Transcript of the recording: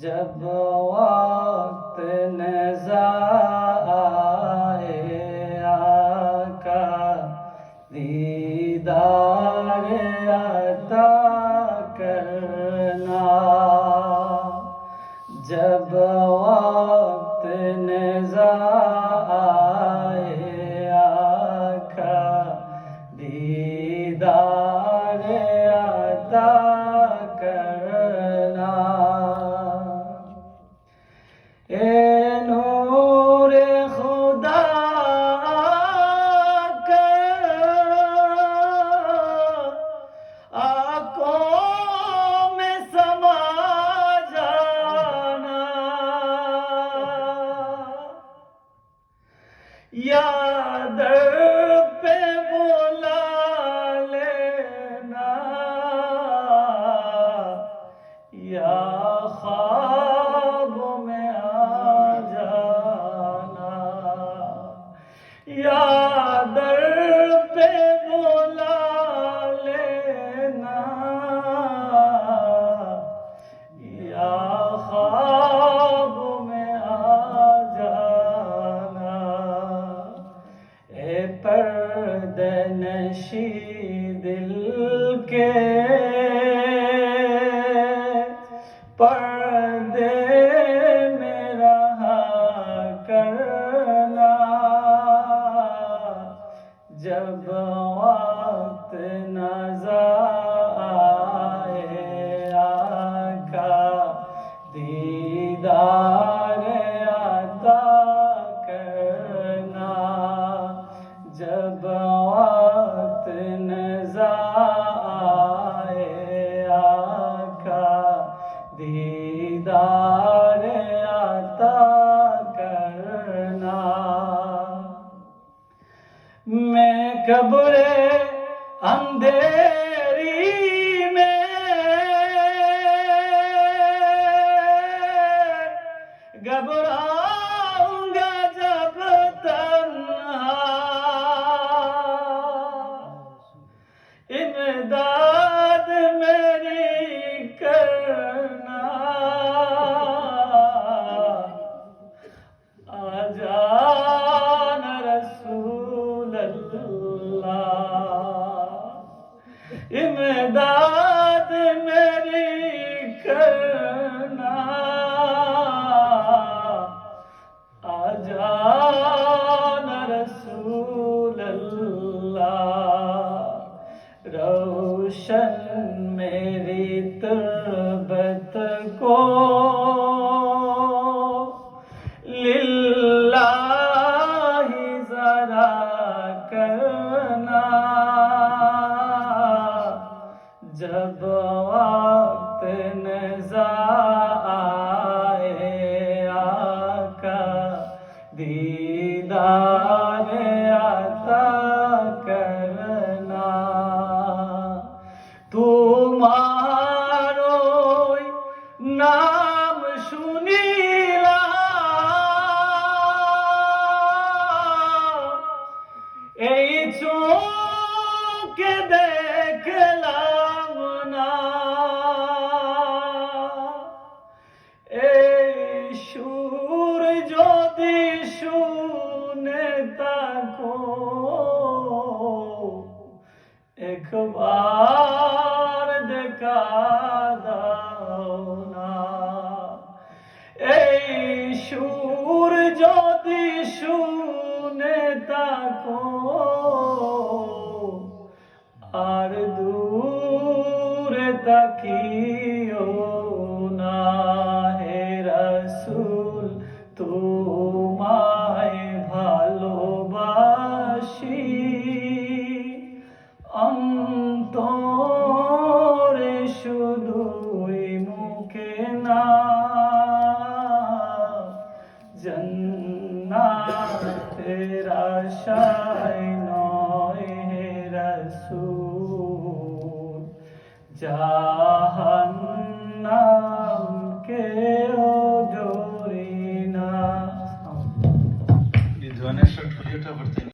जब वक्त नजा Yeah. جب وقت نظر آئے آقا دیدار عطا کرنا جب وقت نظر آئے آقا دیدار अंधेरी में घबराऊँगा जब तन्हा। इमदाद मेरी करना। आजा। ocean তোমার নাম শুনিলা এই চোখে দেখলা না এই সুর যদি শুনে তাকো আর দূরে তাকিয়ে জন্নাতের আশায় নয় হে রসুল কে